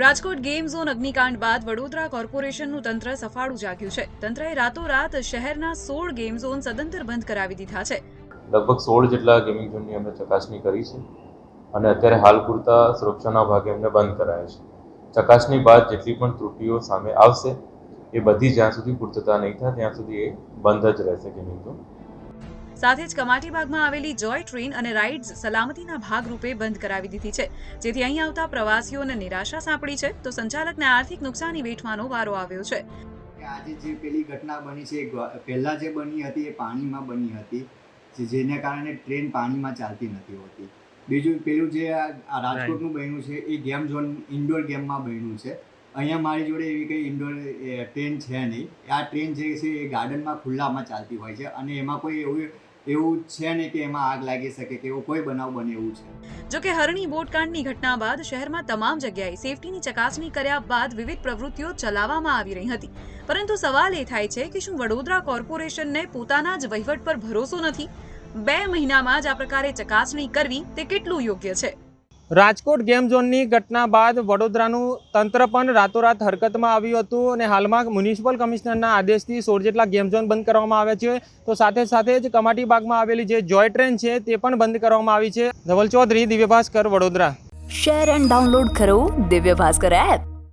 Rajkot game zone અગ્નિકાંડ બાદ વડોદરા કોર્પોરેશનનું તંત્ર સફાળું જાગ્યું છે. તંત્રએ રાતોરાત શહેરના સોળ ગેમ ઝોન સદંતર બંધ કરાવી દીધા છે. લગભગ સોળ જેટલા ગેમિંગ ઝોનની અમે ચકાસણી કરી છે અને અત્યારે હાલ પૂરતા સુરક્ષાના ભાગે અમને બંધ કરાયા છે. ચકાસણી બાદ જેટલી પણ ત્રુટીઓ સામે આવશે એ બધી જ્યાં સુધી પૂર્તતા નહીં થાય ત્યાં સુધી એ બંધ જ રહેશે ગેમિંગ ઝોન સાથે જ કમાટી ભાગમાં આવેલી જોય ટ્રેન અને રાઇડ્સ સલામતીના ભાગરૂપે બંધ કરાવી દીધી છે. જેથી અહીં આવતા પ્રવાસીઓને નિરાશા સાંપડી છે. તો સંચાલકને આર્થિક નુકસાની વેઠવાનો વારો આવ્યો છે. આજે જે પેલી ઘટના બની છે પહેલાં જે બની હતી, એ પાણીમાં બની હતી. જેને કારણે ટ્રેન પાણીમાં ચાલતી નથી હોતી. બીજું પેલું જે આ રાજકોટનું બન્યું છે, એ ગેમ ઝોન, ઇન્ડોર ગેમમાં બન્યું છે. અહીંયા મારી જોડે એવી કંઈ ઇન્ડોર ટ્રેન છે નહીં. આ ટ્રેન જે છે, એ ગાર્ડનમાં ખુલ્લામાં ચાલતી હોય છે. અને એમાં કોઈ એવું એવું છે ને કે એમાં આગ લાગી શકે કે એવો કોઈ બનાવ બને એવું છે? જો કે હરણી બોટકાંડની ઘટના બાદ શહેરમાં તમામ જગ્યાએ સેફટીની ચકાસણી કર્યા બાદ વિવિધ પ્રવૃત્તિઓ ચલાવવામાં આવી રહી હતી. પરંતુ સવાલ એ થાય છે કે શું વડોદરા કોર્પોરેશનને પોતાના જ વહીવટ પર ભરોસો નથી? બે મહિનામાં જ આ પ્રકારે ચકાસણી કરવી તે કેટલું યોગ્ય છે? રાજકોટ ગેમ ઝોનની ઘટના બાદ વડોદરાનું તંત્ર પણ રાતોરાત હરકતમાં આવ્યું હતું અને હાલમાં મ્યુનિસિપલ કમિશનરના આદેશથી સોળ જેટલા ગેમ ઝોન બંધ કરવામાં આવ્યા છે. તો સાથે સાથે જ કમાટીબાગમાં આવેલી જે જોય ટ્રેન છે તે પણ બંધ કરવામાં આવી છે. Dhaval Chaudhary Divya Bhaskar Vadodara. Share and download કરો દિવ્ય ભાસ્કર એપ.